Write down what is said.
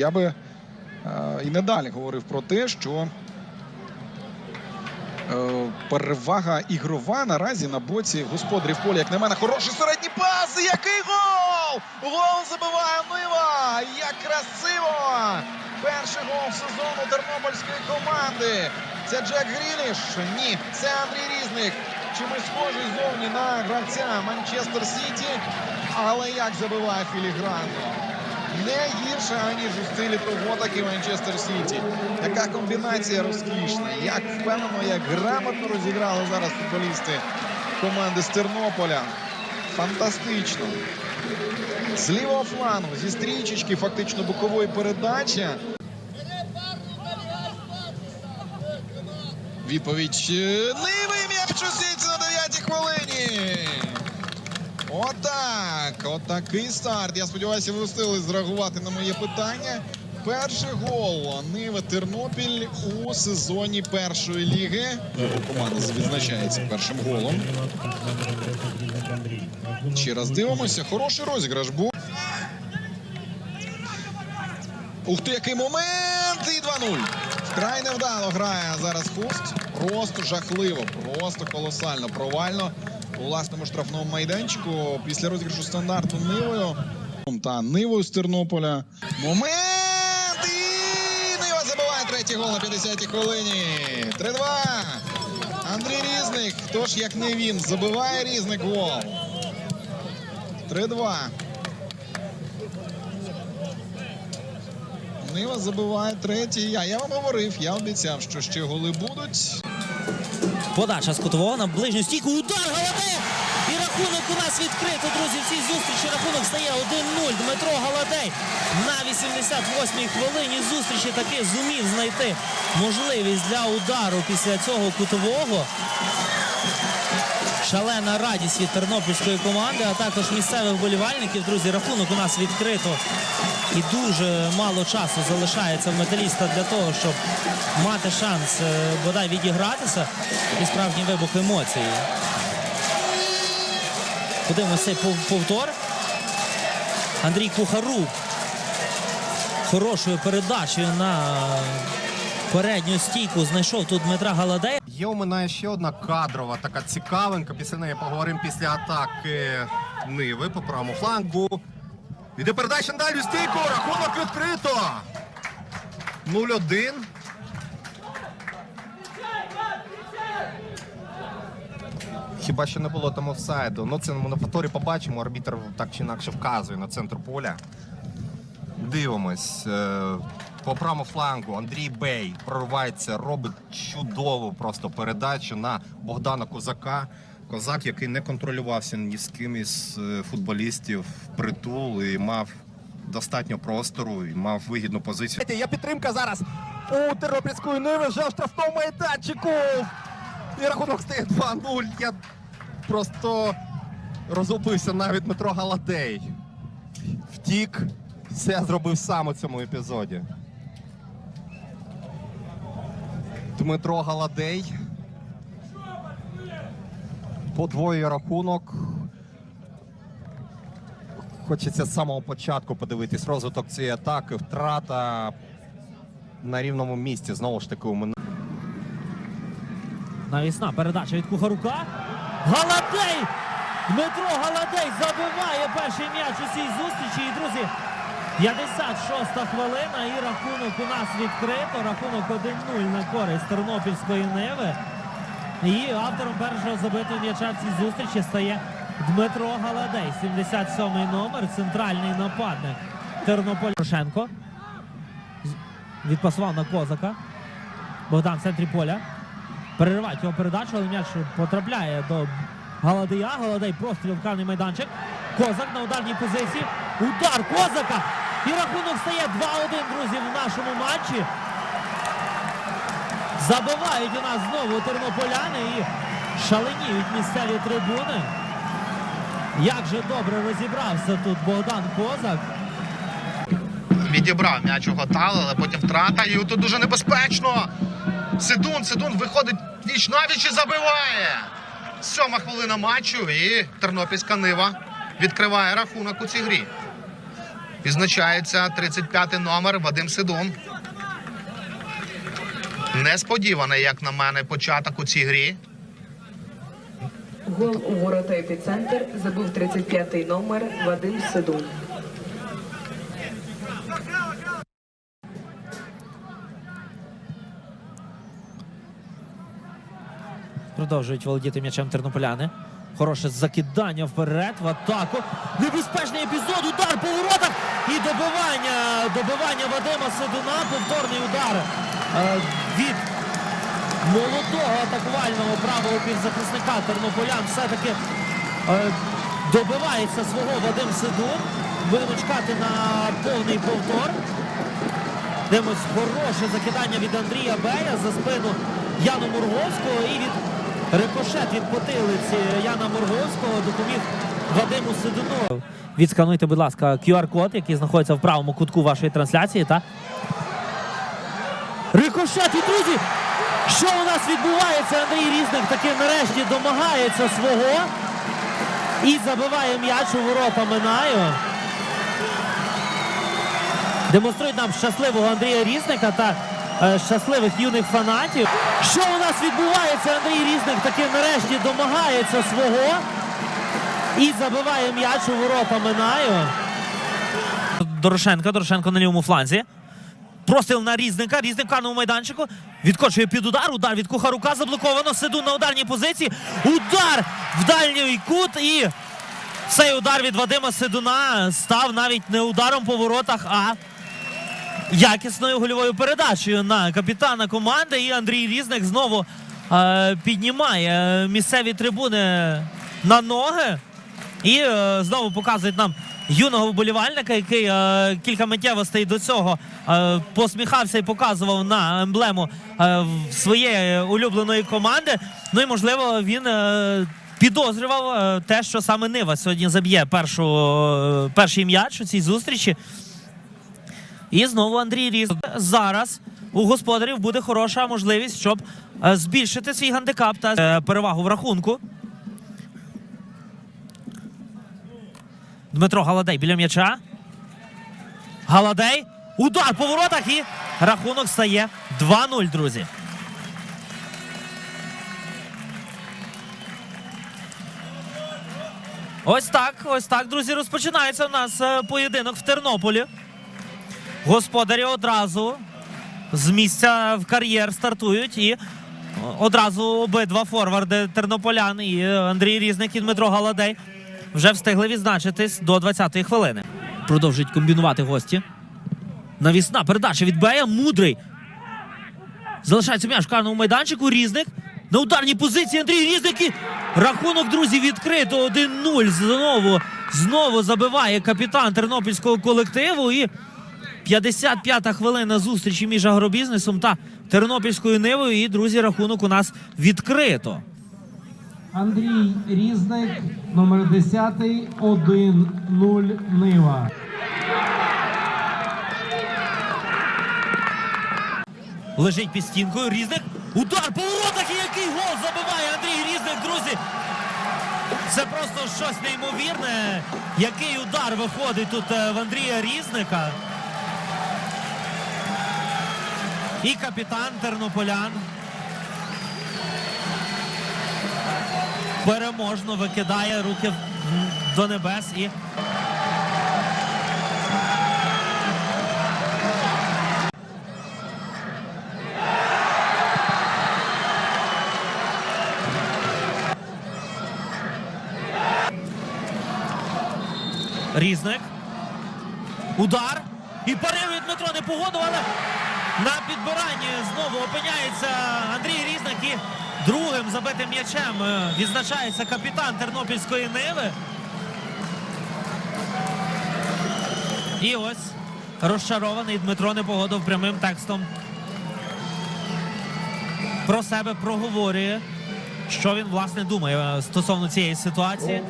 я би е, і надалі говорив про те, що е, перевага ігрова наразі на боці господарів поля. Як на мене, хороший середній пас. Який гол! Гол забиває Нива! Як красиво! Перший гол сезону тернопільської команди. Це Джек Гріліш? Ні, це Андрій Різник. Чимось схожий зовні на гравця Манчестер Сіті. Але як забиває філігранно. Не гірше, аніж у стилі того, так і Манчестер Сіті. Яка комбінація розкішна, як впевнено, як грамотно розіграли зараз футболісти команди з Тернополя. Фантастично. З лівого флангу, зі стрічечки, фактично бокової передачі. Відповідь е, м'яч у сітці на 9 хвилині. Отак. Отакий старт. Я сподіваюся, ви встигли зреагувати на моє питання. Перший гол Нива Тернопіль у сезоні першої ліги. Команда відзначається першим голом. Ще раз дивимося. Хороший розіграш був. Ух ти, який момент! І 2-0. Вкрай невдало грає зараз Хуст. Просто жахливо, просто колосально провально у власному штрафному майданчику після розіграшу стандарту Нивою. Та Нивою з Тернополя. Момент! І Нива забиває третій гол на 50-й хвилині. 3-2. Андрій Різник. Хто ж як не він? Забиває Різник гол. 3-2. Нива забиває третій. А я вам говорив, я обіцяв, що ще голи будуть. Подача з кутового на ближню стійку. Удар Галаде! І рахунок у нас відкрито, друзі. В цій зустрічі рахунок стає 1-0. Дмитро Галадей на 88-й хвилині зустрічі таки зумів знайти можливість для удару після цього кутового. Шалена радість від тернопільської команди, а також місцевих вболівальників. Друзі, рахунок у нас відкрито. І дуже мало часу залишається в металіста для того, щоб мати шанс е, бодай відігратися і справжній вибух емоцій. Подивимося цей повтор. Андрій Кухарук хорошою передачею на передню стійку знайшов тут Дмитра Галадея. Є у мене ще одна кадрова така цікавинка. Після неї поговоримо після атаки Ниви по правому флангу. Іде передача дальню стійку. Рахунок відкрито. 0-1. Хіба що не було там офсайду. Ну це ми на повторі побачимо. Арбітр так чи інакше вказує на центр поля. Дивимось. Е, По правому флангу Андрій Бей проривається, робить чудову просто передачу на Богдана Козака. Козак, який не контролювався ні з ким із е, футболістів притул і мав достатньо простору, і мав вигідну позицію. Є підтримка зараз у Тернопільської Ниви вже в штрафному майданчику. І рахунок стає 2-0. Я просто розгубився навіть Дмитро Галадей. Втік. Все зробив сам у цьому епізоді. Дмитро Галадей. Подвоює рахунок. Хочеться з самого початку подивитись розвиток цієї атаки. Втрата на рівному місці. Знову ж таки, у мене. Навісна передача від Кухарука. Галадей! Дмитро Галадей забиває перший м'яч у цій зустрічі. І, друзі, 56-та хвилина і рахунок у нас відкрито. Рахунок 1-0 на користь Тернопільської Ниви. І автором першого забитого м'яча в цій зустрічі стає Дмитро Галадей. 77-й номер, центральний нападник Тернополя. Порошенко. Відпасував на Козака. Богдан в центрі поля. Переривають його передачу, але м'яч потрапляє до Галадия. Галадей простріл в карний майданчик. Козак на ударній позиції. Удар Козака! І рахунок стає 2-1, друзі, в нашому матчі. Забивають у нас знову тернополяни і шаленіють місцеві трибуни. Як же добре розібрався тут Богдан Козак. відібрав м'яч у Готал, але потім втрата. І тут дуже небезпечно. Сидун, Сидун виходить віч навіч і забиває. Сьома хвилина матчу і Тернопільська Нива відкриває рахунок у цій грі. Відзначається 35-й номер Вадим Сидун. Несподіваний, як на мене, початок у цій грі. Гол у ворота епіцентр забив 35-й номер Вадим Сидун. Продовжують володіти м'ячем тернополяни. Хороше закидання вперед в атаку. Небезпечний епізод, удар по воротах і добивання. Добивання Вадима Сидуна. Повторний удар е, від молодого атакувального правого півзахисника тернополян. Все-таки е, добивається свого Вадим Сидун. Будемо чекати на повний повтор. Дивимось хороше закидання від Андрія Бея за спину Яну Мурговського і від рикошет від потилиці Яна Мурговського допоміг Вадиму Сидуну. Відскануйте, будь ласка, QR-код, який знаходиться в правому кутку вашої трансляції. Та рикошет і друзі! Що у нас відбувається? Андрій Різник таки нарешті домагається свого і забиває м'яч у ворота Минаю. Демонструють нам щасливого Андрія Різника та е, щасливих юних фанатів. Що у нас відбувається? Андрій Різник таки нарешті домагається свого і забиває м'яч у ворота Минаю. Дорошенко, Дорошенко на лівому фланзі. Простріл на Різника, Різник в майданчику. Відкочує під удар, удар від Кухарука заблоковано. Сиду на ударній позиції. Удар в дальній кут і цей удар від Вадима Сидуна став навіть не ударом по воротах, а якісною гольовою передачею на капітана команди. І Андрій Різник знову е, піднімає місцеві трибуни на ноги. І е, знову показують нам юного вболівальника, який е, кілька миттєвостей до цього е, посміхався і показував на емблему е, своєї улюбленої команди. Ну і можливо він. Е, Підозрював е, те, що саме Нива сьогодні заб'є першу, е, перший м'яч у цій зустрічі. І знову Андрій Різ. Зараз у господарів буде хороша можливість, щоб е, збільшити свій гандикап та перевагу в рахунку. Дмитро Галадей біля м'яча. Галадей. Удар по воротах і рахунок стає 2-0, друзі. Ось так, ось так, друзі, розпочинається у нас е, поєдинок в Тернополі. Господарі одразу з місця в кар'єр стартують і одразу обидва форварди тернополян і Андрій Різник і Дмитро Галадей вже встигли відзначитись до 20-ї хвилини. Продовжують комбінувати гості. Навісна передача від Бея. Мудрий. Залишається м'яч в карному майданчику. Різник. На ударній позиції Андрій Різник. І рахунок, друзі, відкрито 1-0. Знову, знову забиває капітан тернопільського колективу. І 55-та хвилина зустрічі між агробізнесом та тернопільською нивою. І, друзі, рахунок у нас відкрито. Андрій Різник, номер 10, 1-0 Нива. Лежить під стінкою. Різник. Удар по воротах. І який гол забиває Андрій Різник, друзі. Це просто щось неймовірне. Який удар виходить тут е, в Андрія Різника. І капітан Тернополян. Переможно викидає руки до небес і Різник. Удар. І парирує Дмитро не погодив, але на підбиранні знову опиняється Андрій Різник і другим забитим м'ячем е, відзначається капітан Тернопільської Ниви. І ось розчарований Дмитро не погодив прямим текстом про себе проговорює, що він власне думає е, стосовно цієї ситуації.